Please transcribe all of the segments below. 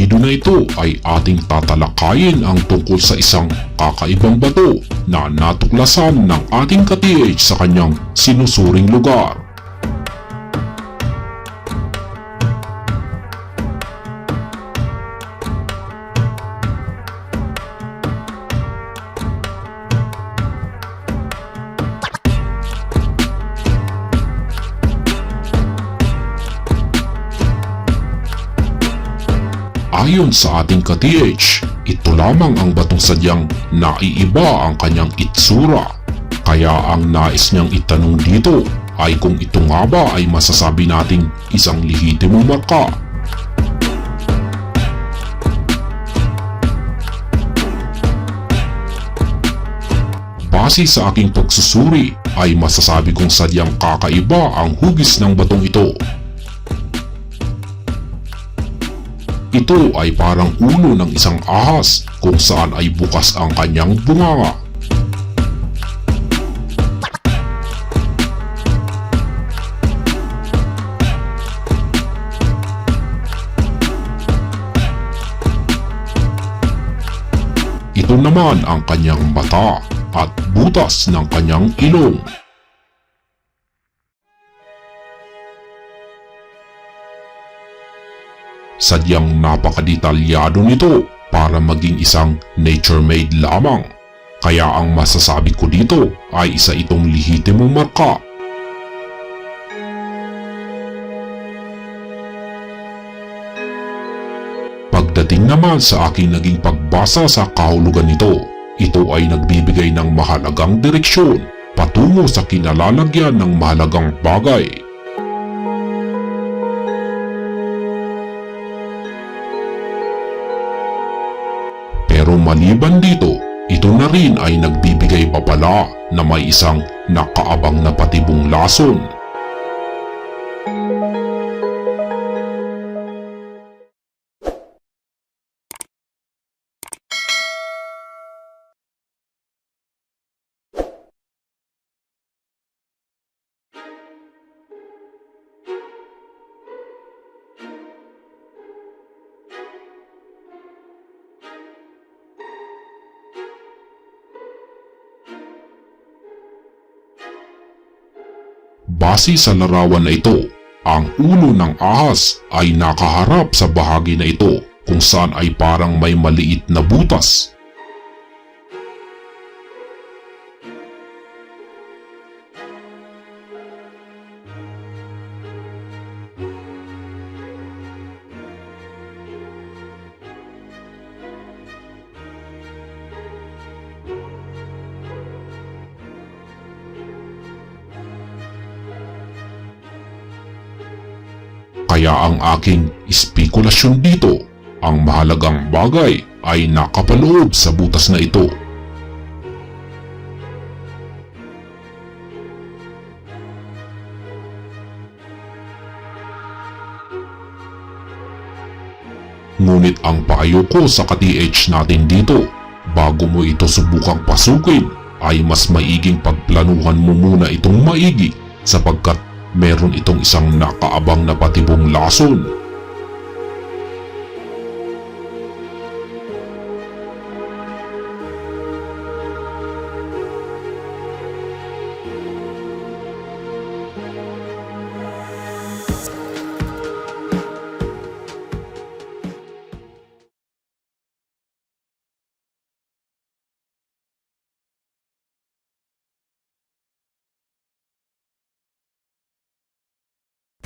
video na ito ay ating tatalakayin ang tungkol sa isang kakaibang bato na natuklasan ng ating ka-TH sa kanyang sinusuring lugar. Ayon sa ating ka-TH, ito lamang ang batong sadyang naiiba ang kanyang itsura. Kaya ang nais niyang itanong dito ay kung ito nga ba ay masasabi nating isang lihitimong marka. Base sa aking pagsusuri ay masasabi kong sadyang kakaiba ang hugis ng batong ito. Ito ay parang ulo ng isang ahas kung saan ay bukas ang kanyang bunganga. Ito naman ang kanyang mata at butas ng kanyang ilong. Sadyang napakadetalyado nito para maging isang nature-made lamang. Kaya ang masasabi ko dito ay isa itong lihitimong marka. Pagdating naman sa aking naging pagbasa sa kahulugan nito, ito ay nagbibigay ng mahalagang direksyon patungo sa kinalalagyan ng mahalagang bagay. Maliban dito, ito na rin ay nagbibigay papala na may isang nakaabang na patibong lason. Base sa larawan na ito, ang ulo ng ahas ay nakaharap sa bahagi na ito kung saan ay parang may maliit na butas. Kaya ang aking espekulasyon dito, ang mahalagang bagay ay nakapaloob sa butas na ito. Ngunit ang payo ko sa ka-TH natin dito, bago mo ito subukang pasukin, ay mas maiging pagplanuhan mo muna itong maigi sapagkat meron itong isang nakaabang na patibong lason.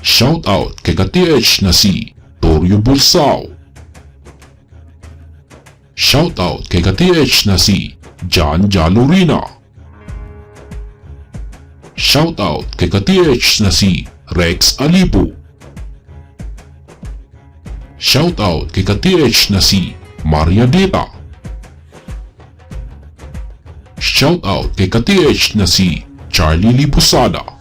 Shoutout kay ka-TH na si Torio Bulsao. Shoutout kay ka-TH na si John Jalurina. Shoutout kay ka-TH na si Rex Alipo. Shoutout kay ka-TH na si Maria Dita. Shoutout kay ka-TH na si Charlie Libusada.